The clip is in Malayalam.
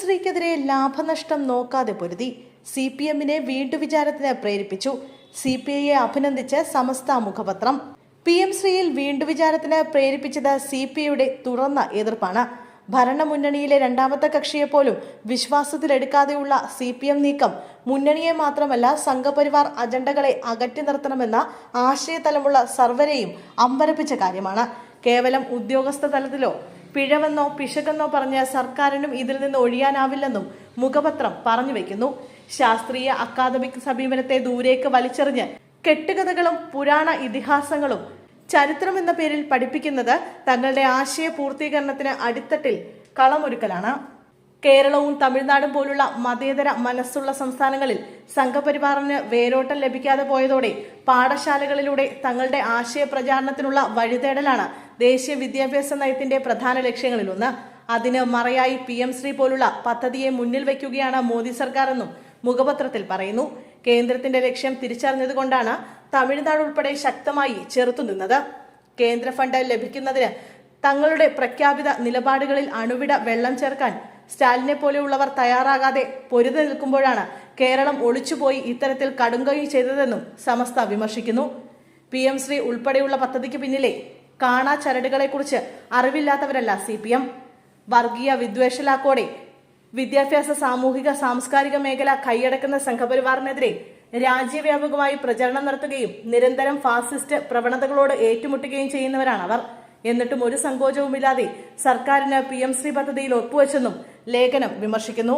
ശ്രീക്കെതിരെ ലാഭനഷ്ടം നോക്കാതെ പൊരുതി സി പി എമ്മിനെ വീണ്ടും വിചാരത്തിന് പ്രേരിപ്പിച്ചു. സി പി ഐയെ അഭിനന്ദിച്ച് സമസ്ത മുഖപത്രം. പി എം ശ്രീയിൽ വീണ്ടും വിചാരത്തിന് പ്രേരിപ്പിച്ചത് സി പി ഐയുടെ തുറന്ന എതിർപ്പാണ്. ഭരണമുന്നണിയിലെ രണ്ടാമത്തെ കക്ഷിയെ പോലും വിശ്വാസത്തിലെടുക്കാതെയുള്ള സി പി എം നീക്കം മുന്നണിയെ മാത്രമല്ല സംഘപരിവാർ അജണ്ടകളെ അകറ്റി നിർത്തണമെന്ന ആശയതലമുള്ള സർവരെയും അമ്പരപ്പിച്ച കാര്യമാണ്. കേവലം ഉദ്യോഗസ്ഥ തലത്തിലോ പിഴവെന്നോ പിശകെന്നോ പറഞ്ഞ സർക്കാരിനും ഇതിൽ നിന്ന് ഒഴിയാനാവില്ലെന്നും മുഖപത്രം പറഞ്ഞു വെക്കുന്നു. ശാസ്ത്രീയ അക്കാദമിക് സമീപനത്തെ ദൂരേക്ക് വലിച്ചെറിഞ്ഞ് കെട്ടുകഥകളും പുരാണ ഇതിഹാസങ്ങളും ചരിത്രം എന്ന പേരിൽ പഠിപ്പിക്കുന്നത് തങ്ങളുടെ ആശയ പൂർത്തീകരണത്തിന് അടിത്തട്ടിൽ കളമൊരുക്കലാണ്. കേരളവും തമിഴ്നാടും പോലുള്ള മതേതര മനസ്സുള്ള സംസ്ഥാനങ്ങളിൽ സംഘപരിവാറിന് വേരോട്ടം ലഭിക്കാതെ പോയതോടെ പാഠശാലകളിലൂടെ തങ്ങളുടെ ആശയ പ്രചാരണത്തിനുള്ള വഴിതേടലാണ് ദേശീയ വിദ്യാഭ്യാസ നയത്തിന്റെ പ്രധാന ലക്ഷ്യങ്ങളിലൊന്ന്. അതിന് മറയായി പി എം ശ്രീ പോലുള്ള പദ്ധതിയെ മുന്നിൽ വയ്ക്കുകയാണ് മോദി സർക്കാർ എന്നും മുഖപത്രത്തിൽ പറയുന്നു. കേന്ദ്രത്തിന്റെ ലക്ഷ്യം തിരിച്ചറിഞ്ഞതുകൊണ്ടാണ് തമിഴ്നാട് ഉൾപ്പെടെ ശക്തമായി ചെറുത്തുനിന്നത് കേന്ദ്ര ഫണ്ട് ലഭിക്കുന്നതിന് തങ്ങളുടെ പ്രഖ്യാപിത നിലപാടുകളിൽ അണുവിട വെള്ളം ചേർക്കാൻ സ്റ്റാലിനെ പോലെയുള്ളവർ തയ്യാറാകാതെ പൊരുതി നിൽക്കുമ്പോഴാണ് കേരളം ഒളിച്ചുപോയി ഇത്തരത്തിൽ കടുങ്കൈ ചെയ്തതെന്നും സമസ്ത വിമർശിക്കുന്നു. പി എം ശ്രീ ഉൾപ്പെടെയുള്ള പദ്ധതിക്ക് പിന്നിലെ കാണാ ചരടുകളെക്കുറിച്ച് അറിവില്ലാത്തവരല്ല സി പി എം. വർഗീയ വിദ്വേഷലാക്കോടെ വിദ്യാഭ്യാസ സാമൂഹിക സാംസ്കാരിക മേഖല കൈയടക്കുന്ന സംഘപരിവാറിനെതിരെ രാജ്യവ്യാപകമായി പ്രചരണം നടത്തുകയും നിരന്തരം ഫാസിസ്റ്റ് പ്രവണതകളോട് ഏറ്റുമുട്ടുകയും ചെയ്യുന്നവരാണ് അവർ. എന്നിട്ടും ഒരു സങ്കോചവുമില്ലാതെ സർക്കാരിന് പി എം ശ്രീ പദ്ധതിയിൽ ഒപ്പുവെച്ചെന്നും ലേഖനം വിമർശിക്കുന്നു.